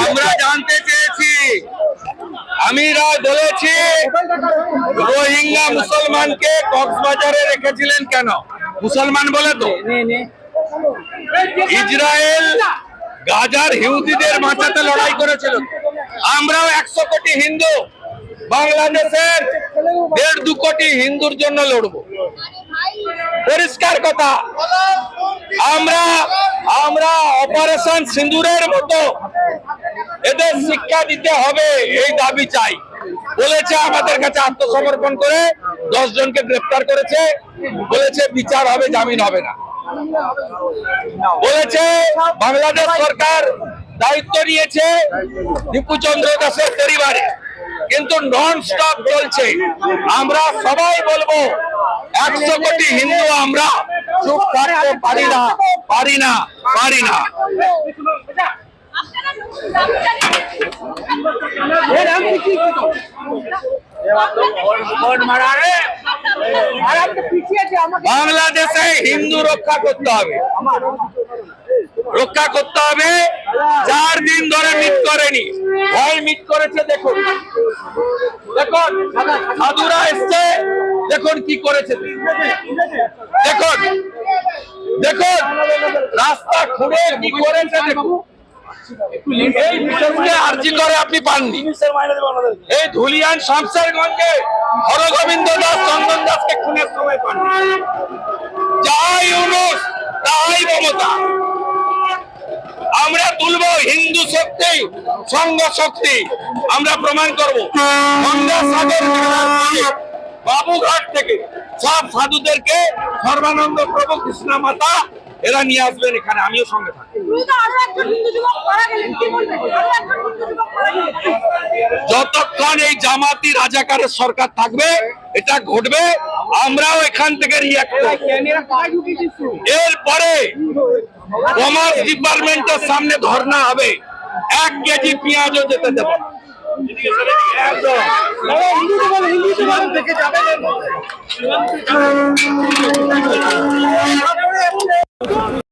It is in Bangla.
আমরা জানতে চেয়েছি আমি রায় বলেছি রোহিঙ্গা মুসলমানকে কক্সবাজারে রেখেছিলেন কেন মুসলমান বলে তো ইসরায়েল গাজার হিউদিদের বাঁচাতে লড়াই করেছিল। আমরাও একশো কোটি হিন্দু বাংলাদেশের দেড় দু কোটি হিন্দুর জন্য লড়বো। পরিষ্কার কথা, আমরা আমরা অপারেশন সিন্দুরের মতো এদের শিক্ষা দিতে হবে, এই দাবি চাই। বলেছে আমাদের কাছে আত্মসমর্পণ করে দশ জনকে গ্রেফতার করেছে, বলেছে বিচার হবে, জামিন হবে না। বলেছে বাংলাদেশ সরকার দায়িত্ব নিয়েছে দীপু চন্দ্র দাসের পরিবারে। কিন্তু নন স্টপ চলছে। আমরা সবাই বলব একশো কোটি হিন্দু আমরা চুপ থাকতে পারি না পারি না পারি না। বাংলাদেশে হিন্দু রক্ষা করতে হবে। রক্ষা করতে হবে চার দিন ধরে মিট করেনি। ভয় মিট করেছে দেখুন। দেখুন সাধুরা এসছে দেখুন কি করেছে। দেখুন দেখুন রাস্তা খুঁড়ে কি করেছে দেখুন। এই আর্জি করে আপনি পাননি। এই ধুলিয়ান শামসেরগঞ্জে হরগোবিন্দ দাসকে খুনের সময় পাননি যাই ইউনুস তাই মমতা আমরা তুলবো হিন্দু শক্তি সংঘ শক্তি। আমরা প্রমাণ করব। গঙ্গাসাগর বাবুঘাট থেকে। সব সাধুদেরকে সর্বানন্দ প্রভু কৃষ্ণা মাতা এরা নিয়ে আসবেন এখানে আমিও সঙ্গে থাকি যতক্ষণ এই জামাতি রাজাকারের সরকার থাকবে এটা ঘটবে আমরাও এখান থেকে রিয়াক্ট এরপরে কমার্স ডিপার্টমেন্টের সামনে ধর্ণা হবে। এক কেজি পেঁয়াজও যেতে দেব।